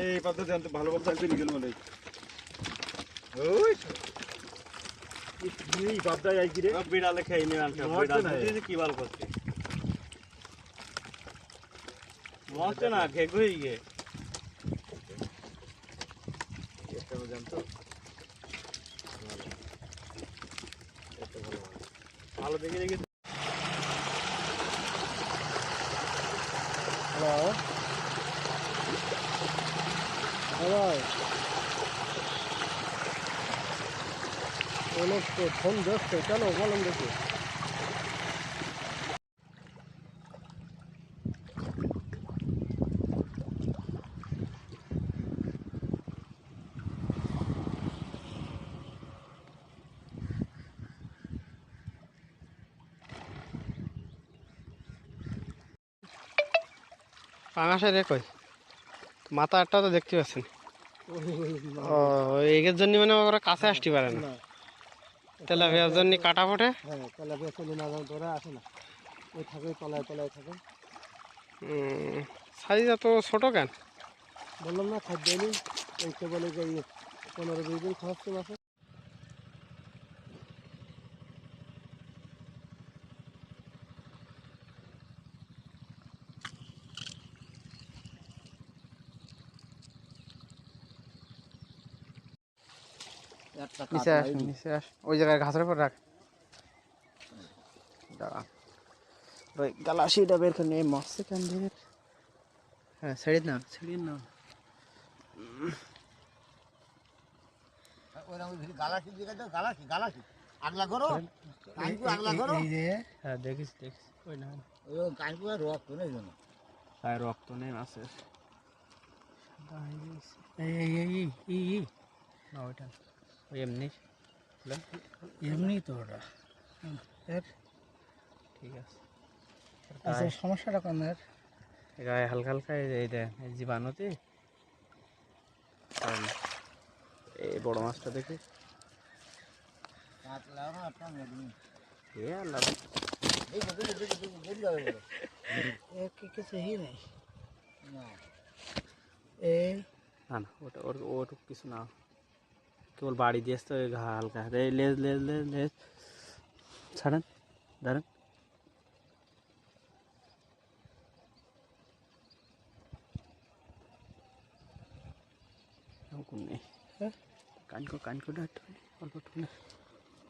এই পদ্ধতি আমি তো ভালো বলতে একদিন গেল বলে ওই এই যাই কি রে বিড়ালে খেয়ে আনছে না। বুঝিস কি বাল করছে মরছে না খেয়ে গই গে ভালো দেখে দেখে হ্যালো হ্যালো ফোন দেখছে কেন বলেন দেখি। পাঙাশের রে কই? মাথা একটা তো দেখতে পাচ্ছেন। ও এগের জন্য মানে ওরা কাছে আসতে পারে না। তেলাপিয়ার জন্য কাটা ফোটে হ্যাঁ তেলাপিয়া চলে না তোরা আসে না। ওই থাকে তলায় তলায় থাকে। সাইজ এত ছোট কেন? বললাম না খাদ্য নেই এই কেবল পনেরো বিশ দিন খাওয়াচ্ছে মাসে। নিচে আস নিচে আস ওই জায়গায় ঘাসের উপর রাখ। দাঁড়া ওই গালাসিটা বের করে নিয়ে মরছে কেন হ্যাঁ ছেড়ে না ছেড়ে না গালাসি দিকে গালাসি গালাসি। আগলা করো। কাইকু আগলা করো। হ্যাঁ দেখিস দেখিস। ওই না। রক্ত নেই রক্ত নেই মাছের। এই এই এই এই এই এই। না ওইটা এমনি? এমনি তো ওটা। ঠিক আছে। আচ্ছা সমস্যাটা কোন এর। গায়ে হালকা হালকা এই জীবাণুতে। এই বড় মাছটা দেখি। আল্লাহ কিছু হি নাই? না। এ না না ওটা ওর ওটুক কিছু না। কেবল বাড়ি দিয়েছে তো ওই ঘা হালকা এই লেজ লেজ লেজ লেজ ছাড়েন ধরেন কোন নেই কানকো কানকো ডাট অল্প একটু